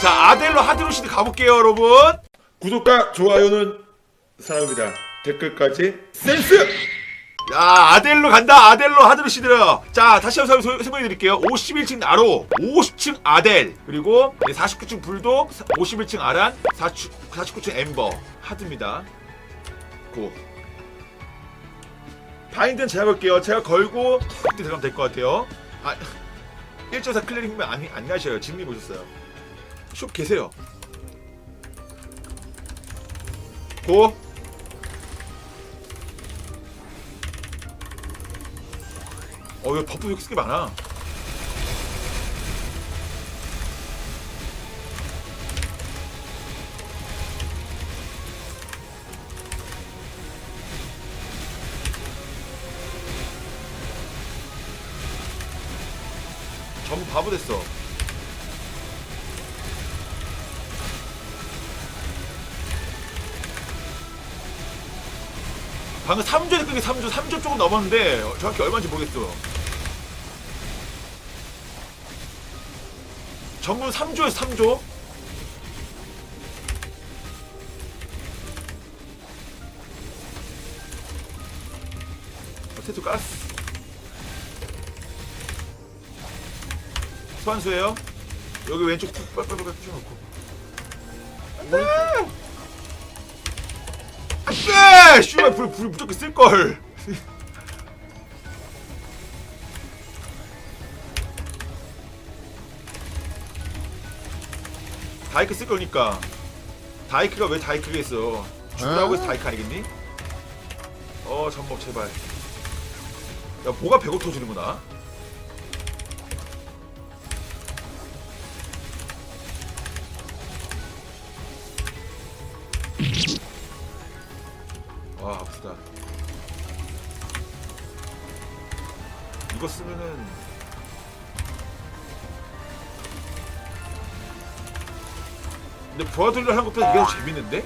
자 아델로 하드루시드 가볼게요 여러분. 구독과 좋아요는 사랑입니다. 댓글까지. 센스! 야 아델로 간다 아델로 하드루시드 자 다시 한번 설- 설명해 드릴게요. 51층 나로 50층 아델 그리고 49층 불독 51층 아란 49층 엠버 하드입니다. 고. 바인드는 제가 걸게요. 제가 걸고 그때 들어가면 될 것 같아요. 아 1.4 클리링면 안, 안 가셔요. 진리 보셨어요 숍 계세요 고 어, 이거 버프 이렇게 쓰기 많아. 전부 바보 됐어. 방금 3조에 끈게 3조, 3조 조금 넘었는데 어, 정확히 얼마인지 모르겠어. 전부 3조에서 3조. 세트 가스. 소환수예요. 여기 왼쪽 툭 빨빨빨 붙여놓고. 안돼. 안돼. 씨발 불, 불 무조건 쓸 걸. 다이크 쓸 거니까. 다이크가 왜 다이크가 있어? 죽으라고 해서 다이크 아니겠니? 어 전복 제발. 야 뭐가 배고 터지는구나. 이거 쓰면은 근데 부하들려 하는 것보다 이게 더 재밌는데?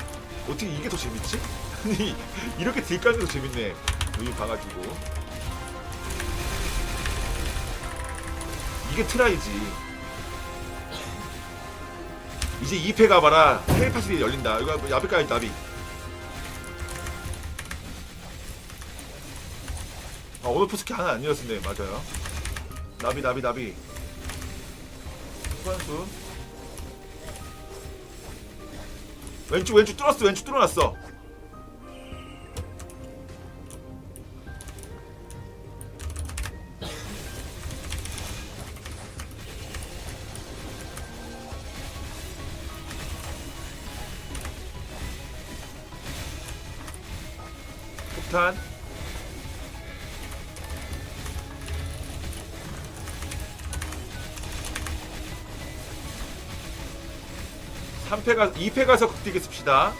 어떻게 이게 더 재밌지? 아니, 이렇게 딜까는 더 재밌네. 여기 봐가지고 이게 트라이지. 이제 2패 가봐라. 헬파스이 열린다. 이거 뭐 야베까지 나비. 오늘 포스키 하나 안 열었네. 맞아요. 나비 나비 나비. 소환수. 왼쪽 왼쪽 뚫었어 왼쪽 뚫어놨어 3패 가서 2패 가서 극딜기 씁시다.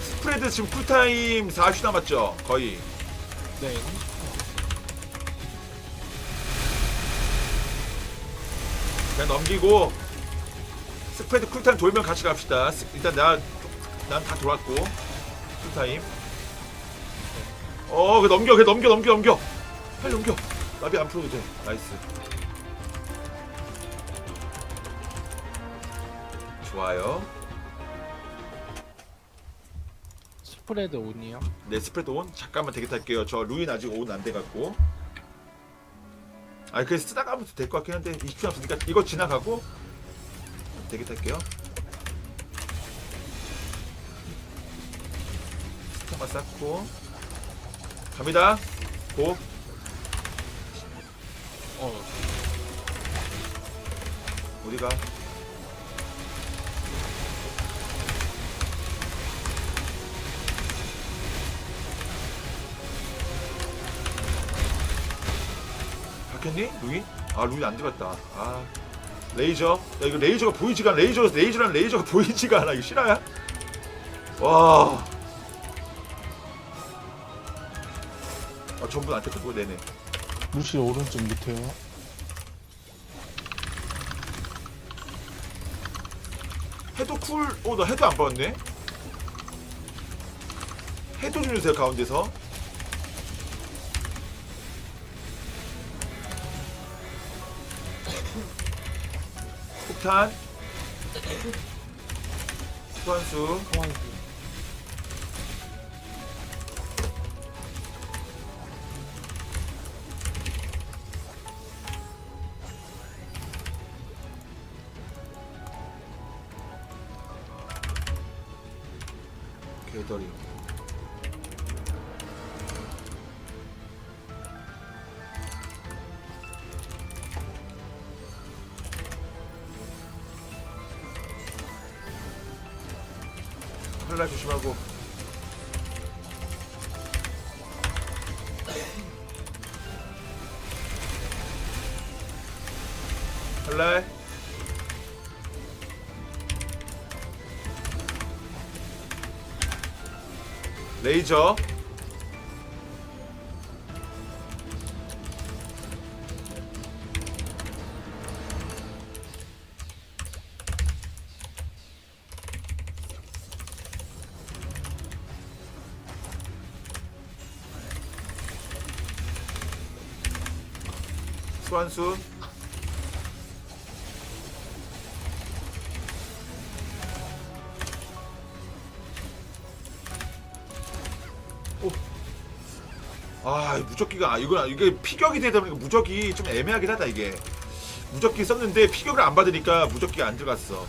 스프레드 지금 쿨타임 40 남았죠? 거의. 네. 그냥 넘기고 스프레드 쿨타임 돌면 같이 갑시다. 일단 나 난 다 돌았고. 쿨타임. 어그 넘겨 그 넘겨 넘겨 넘겨. 빨리 넘겨. 나비 안 풀어도 돼. 나이스. 좋아요. 스프레드 온이요. 네 스프레드 온? 잠깐만 대기 탈게요. 저 루인 아직 온 안 돼갖고. 아 그래서 쓰다가 하면 될것 같긴 한데 20초 남았으니까 이거 지나가고 대기 탈게요. 스타만 쌓고. 갑니다. 고. 어. 어디가 바뀌었니? 루인? 아 루인 안 들어갔다 아 레이저 야 이거 레이저가 보이지가 않아 레이저 레이저란 레이저가 보이지가 않아 이거 실화야? 와 아, 전부 나한테 그거 내네 루시 오른쪽 밑에요. 해도 쿨, 어, 나 해도 안 받았네? 해도 좀 주세요, 가운데서. 폭탄 소환수. 개더리 칼날 조심하고. 칼날 레이저 소환수. 아 무적기가 아, 이거 이게 피격이 되다 보니까 무적이 좀 애매하긴 하다 이게. 무적기 썼는데 피격을 안 받으니까 무적기가 안 들어갔어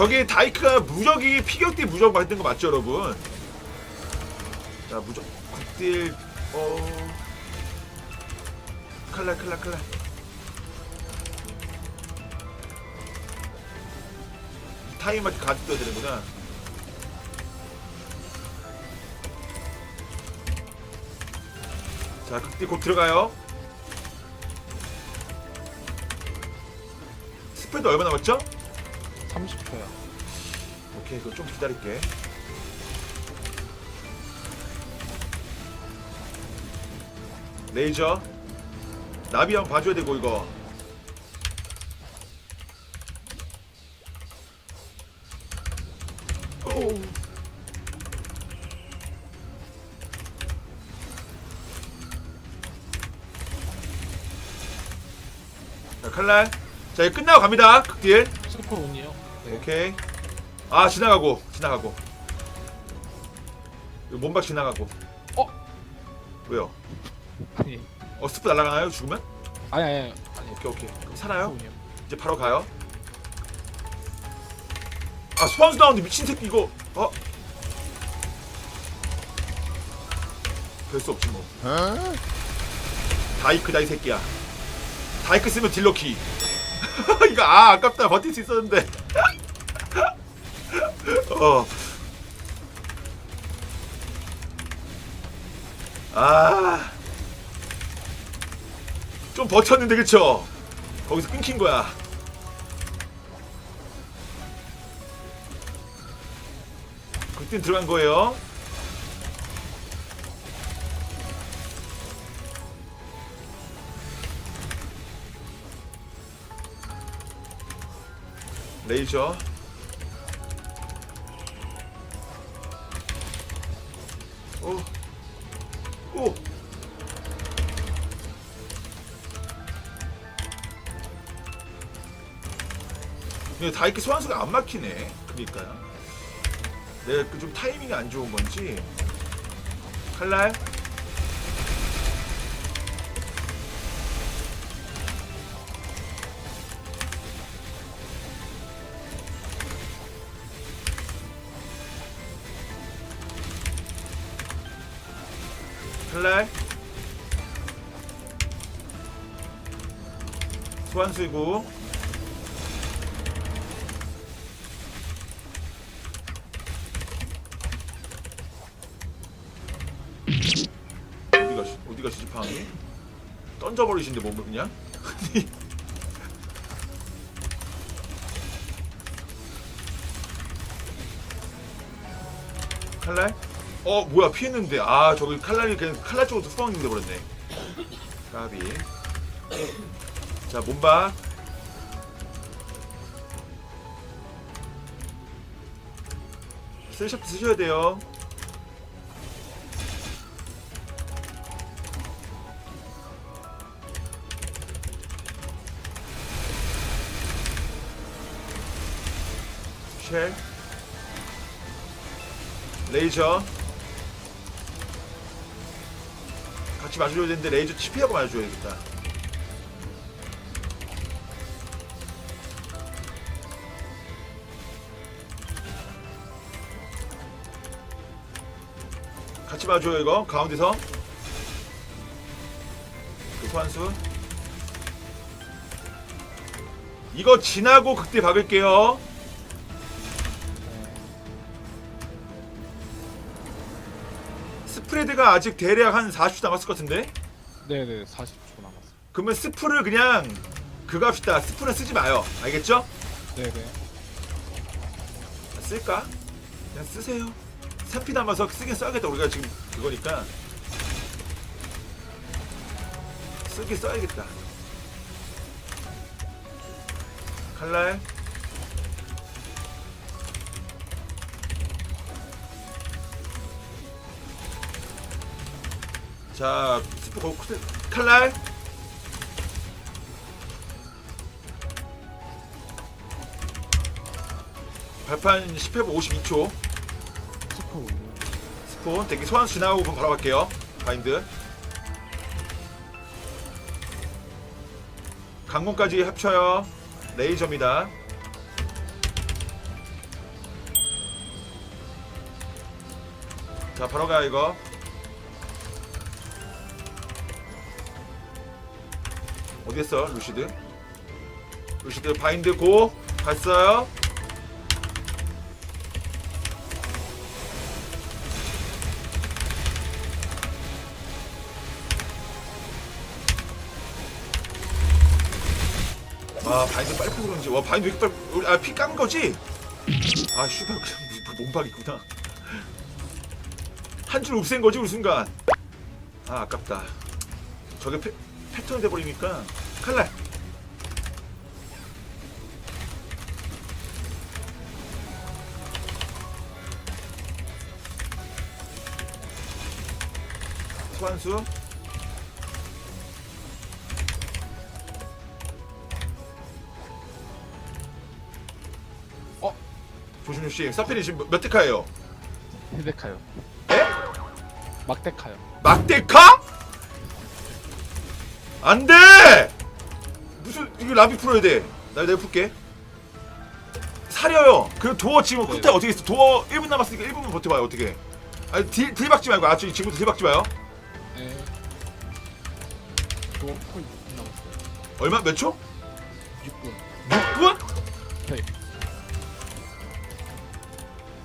저기 다이크가 무적이 피격 때 무적 받는 거 맞죠 여러분 자 무적 극딜 어 칼날 칼날 칼날 맞게 가득 떠야 되는구나. 자, 극딜 곧 들어가요. 스프레드 얼마 남았죠? 30초요. 오케이, 그거 좀 기다릴게. 레이저. 나비 형 봐줘야 되고, 이거. 오. 자, 칼날. 자, 이거 끝나고 갑니다. 극딜. 스포 온이요. 네. 오케이. 아, 지나가고, 지나가고. 이거 몸박 지나가고. 어? 왜요? 아니. 어, 스프 날아가나요? 죽으면? 아니 아니 아니. 오케이, 오케이. 그럼 살아요? 온이요. 이제 바로 가요. 아, 소환수 나오는데 미친 새끼 이거. 어? 별 수 없지 뭐. 다이크다 이 새끼야. 다이크 쓰면 딜러키. 이거 아 아깝다 버틸 수 있었는데. 어. 아. 좀 버텼는데 그쵸? 거기서 끊긴 거야. 그땐 들어간 거예요. 레이저. 오. 오. 다이크 소환수가 안 막히네. 그니까요. 내가 그좀 타이밍이 안 좋은 건지. 칼날. 칼날. 소환수이고. 어디 가시 어디 가시지 방이? 던져버리신데 몸을 그냥? 칼날? 어 뭐야 피했는데. 아 저기 칼날이 그냥 칼날 쪽으로 후방 있는데 버렸네. 까비. 자 몸박 셀샵 쓰셔야 돼요. 쉘. 레이저. 같이 맞아줘야 되는데 레이저 치피하고 맞아줘야겠다. 같이 봐줘요 이거. 가운데서. 그 소환수. 이거 지나고 극대 박을게요 스프레드가 아직 대략 한 40초 남았을 것 같은데 네네 40초 남았어요. 그러면 스프를 그냥 그거 합시다 스프는 쓰지 마요 알겠죠? 네네. 아, 쓸까? 그냥 쓰세요 3피 남아서 쓰긴 써야겠다 우리가 지금 그거니까 쓰긴 써야겠다 칼날 자 스프 고 칼날. 발판 10회부 52초. 스포. 스폰 대기 소환 지나고 바로 갈게요. 바인드. 강공까지 합쳐요. 레이저입니다. 자 바로 가 이거 어디 있어 루시드? 루시드 바인드 고 갔어요? 아 바인드 빨리 푸고 그런지. 와 바인드 왜 이렇게 빨리 아피 깐 거지? 아 슈발 그냥 뭐, 몸박이구나. 한 줄 없앤 거지 우리 순간. 아 아깝다. 저게 패, 패턴이 돼버리니까 칼날 소환수 어? 조준우 씨 사페리 지금 몇 대카예요? 헤데카요. 에? 막데카요. 막대카? 안 돼! 무슨 이거 라비 풀어야 돼. 나 내가 풀게. 사려요. 그 도어 지금 네. 끝에 어떻게 있어? 도어 1분 남았으니까 1분만 버텨봐요. 어떻게? 아니 딜, 딜 박지 말고 아 지금부터 딜 박지 마요. 네. 콜 6분 남았어요. 얼마 몇 초? 6분. 6분? 네.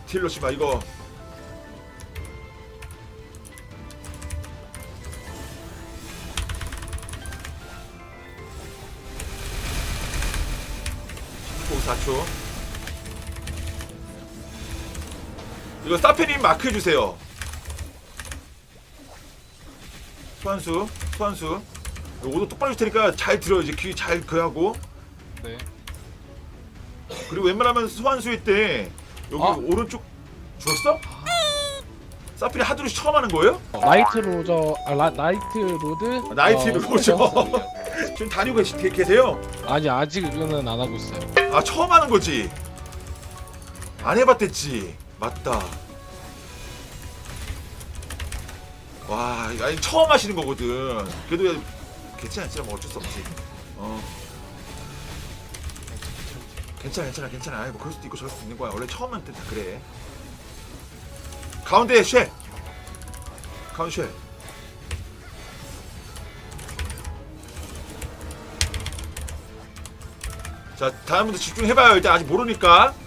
딜 넣지 마 이거. 이거 사페님 마크 해주세요. 소환수, 소환수. 오도 똑바로 줄 테니까 잘 들어 이제 귀 잘 그하고. 네. 그리고 웬만하면 소환수일 때 여기 아. 오른쪽 죽었어? 사필이 하두루 처음 하는 거예요? 나이트 로저 아 라, 나이트 로드. 나이트 어, 로저. 해봤어요. 지금 다니고 계시, 계- 계세요? 아니 아직은 안 하고 있어요. 아 처음 하는 거지? 안 해봤댔지 맞다. 와 아니 처음 하시는 거거든. 그래도 괜찮아 뭐 어쩔 수 없지. 어. 괜찮아 괜찮아 괜찮아. 아이, 뭐 그럴 수도 있고 저럴 수도 있는 거야. 원래 처음 할때 다 그래. 가운데 쉐! 가운데 쉐! 자 다음부터 집중해봐요. 일단 아직 모르니까. 네.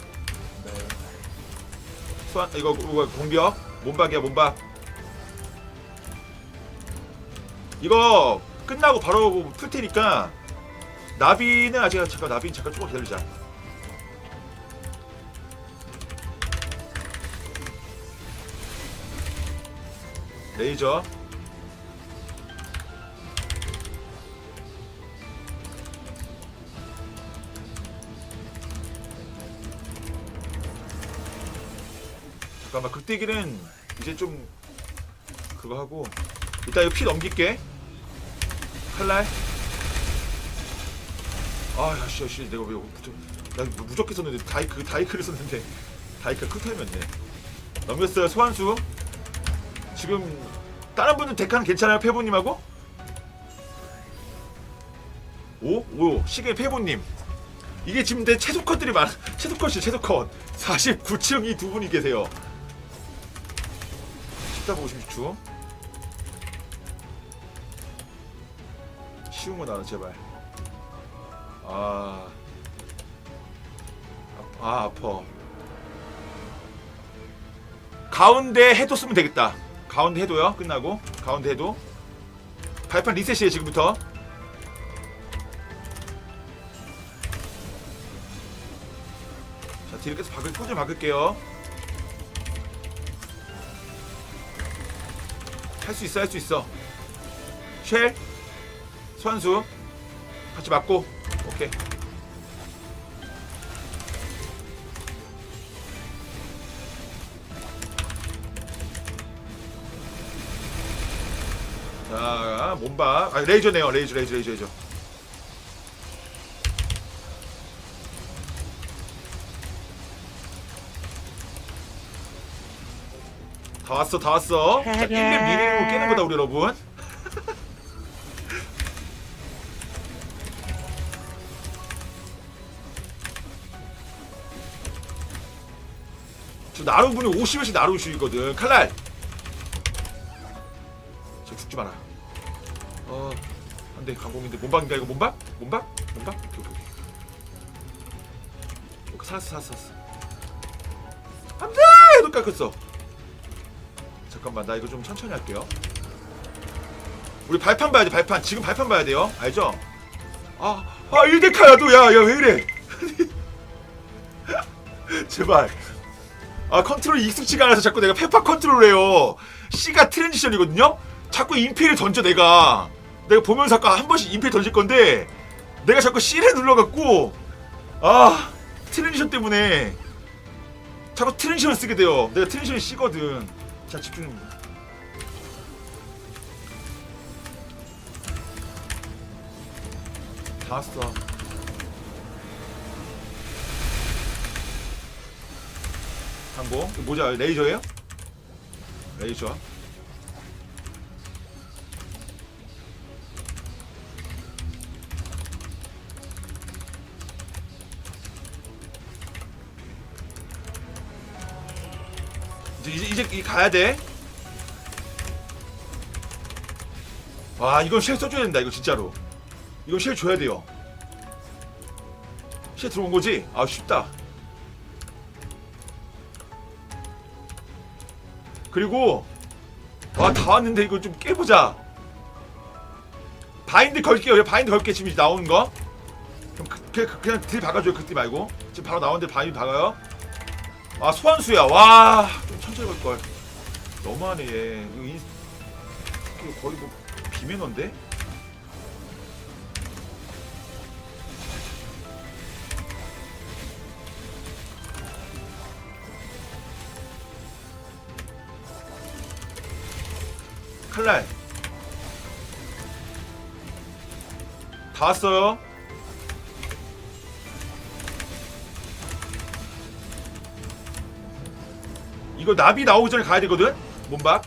소환 이거, 이거 공격. 몸박이야 몸박. 이거 끝나고 바로 풀 테니까 나비는 아직 잠깐 나비는 잠깐 조금 기다리자. 레이저 잠깐만 극대기는 이제 좀 그거 하고 일단 이거 피 넘길게 칼날 아 야씨 야씨 내가 왜 붙어 나 무적기 썼는데 다이크 다이크를 썼는데 다이크가 쿨타임이었네. 넘겼어요 소환수. 지금 다른 분들 데카는 괜찮아요 페보님하고? 오? 오 시계 페보님. 이게 지금 내 최소 컷들이 많아. 최소 컷이 최소 컷. 49층 이 두 분이 계세요. 14분 56초. 쉬운 거 나와 제발. 아. 아, 아 아파. 가운데 해도 쓰면 되겠다. 가운데 해도요. 끝나고 가운데 해도. 발판 리셋이에요 지금부터. 자 뒤를 계속 박을 꾸준히 박을게요. 할 수 있어 할 수 있어. 쉘 선수 같이 맞고 오케이. 자 몸박 아 레이저네요 레이저 레이저 레이저 레이저 왔어 다 왔어. 자 1렙 미니로 깨는 거다 우리 여러분. 저 나루분이 50몇씩 나루시거든. 칼날. 저 죽지 마라. 어 안돼. 강공인데 몸박인가 이거 몸박? 몸박? 몸박? 오케이 오케이 오케이. 살았어 살았어 살았어. 안돼! 해도 깎였어 잠깐만 나 이거 좀 천천히 할게요. 우리 발판 봐야 돼 발판. 지금 발판 봐야 돼요. 알죠? 아아 1대카야 또야야 왜 이래? 제발. 아 컨트롤이 익숙치가 않아서 자꾸 내가 페파 컨트롤해요. C가 트랜지션이거든요? 자꾸 인피를 던져 내가. 내가 보면서 아까 한 번씩 인피 던질 건데 내가 자꾸 C를 눌러갖고 아 트랜지션 때문에 자꾸 트랜지션을 쓰게 돼요. 내가 트랜지션이 C거든 자 집중 다. 왔어. 항공 뭐죠 레이저예요? 레이저 이제 이제 가야 돼. 와 이건 쉘 써줘야 된다 이거 진짜로. 이건 쉘 줘야 돼요. 쉘 들어온 거지? 아 쉽다. 그리고 와 다 왔는데 이거 좀 깨보자. 바인드 걸게요. 바인드 걸게 지금 나오는 거. 그럼 그, 그, 그냥 딜 박아줘요. 그때 말고 지금 바로 나오는데 바인드 박아요. 아 소환수야. 와 걸 걸. 너무하네 얘. 이거 인... 이거 거의 뭐 비매너인데? 칼날 다 왔어요 이거 나비 나오기 전에 가야 되거든? 몸박.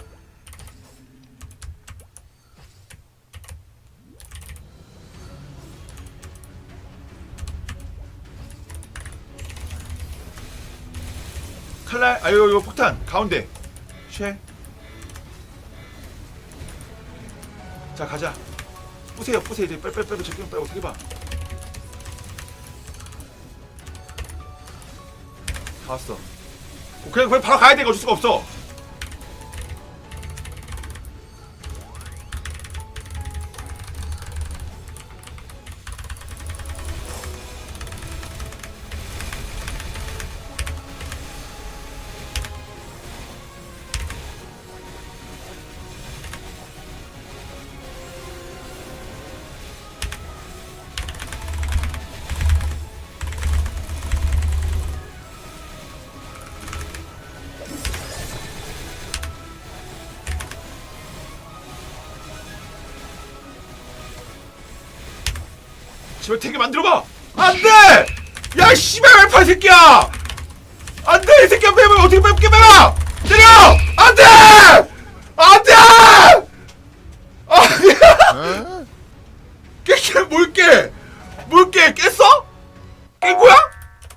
칼날 아유 이거 폭탄 가운데. 쉐. 자 가자. 뿌세요 뿌세요. 이제 빨빨 빨리 저기 빨리 어떻게 봐 다 왔어 어, 그냥 그냥 바로 가야 돼. 어쩔 수가 없어 집에 되게 만들어봐! 안돼! 야 씨발 말파 새끼야! 안돼! 이 새끼야 빼면 어떻게 빼 빼라! 때려! 안돼! 안돼! 안돼 깨깨 뭘깨? 뭘깨? 깼어? 깬 거야?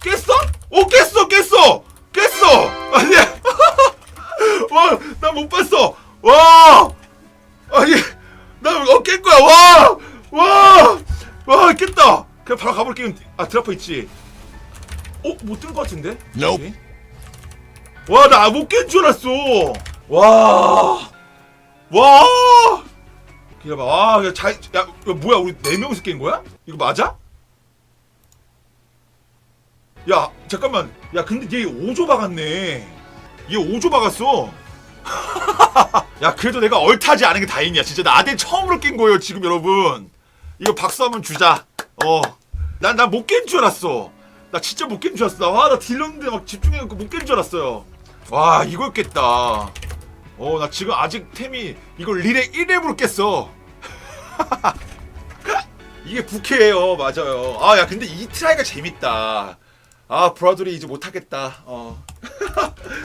깼어? 오 깼어 깼어! 깼어! 아니야. 와나 못 봤어. 와! 아니 나어깬 거야. 와와 와 깼다 그냥 바로 가볼게 아 드라퍼 있지 어? 못뜬것 같은데? Nope. 와, 나 못 깬 줄 알았어. 와. 와. 기다려봐. 와, 야, 잘, 야, 야, 뭐야, 우리 네 명이서 깬 거야? 이거 맞아? 야, 잠깐만. 야, 근데 얘 5조 박았네. 얘 5조 박았어. 야, 그래도 내가 얼타지 않은 게 다행이야. 진짜 나 아델 처음으로 깬 거예요, 지금 여러분. 이거 박수 한번 주자. 어. 난, 나못깬 줄 알았어. 나 진짜 못 깬 줄 알았어. 와, 나 딜렀는데 막 집중해갖고 못 깬 줄 알았어요. 와, 이걸 깼다. 어, 나 지금 아직 템이 이걸 리레 1렙으로 깼어. 이게 부캐예요, 맞아요. 아, 야, 근데 이 트라이가 재밌다. 아, 브라들이 이제 못하겠다. 어.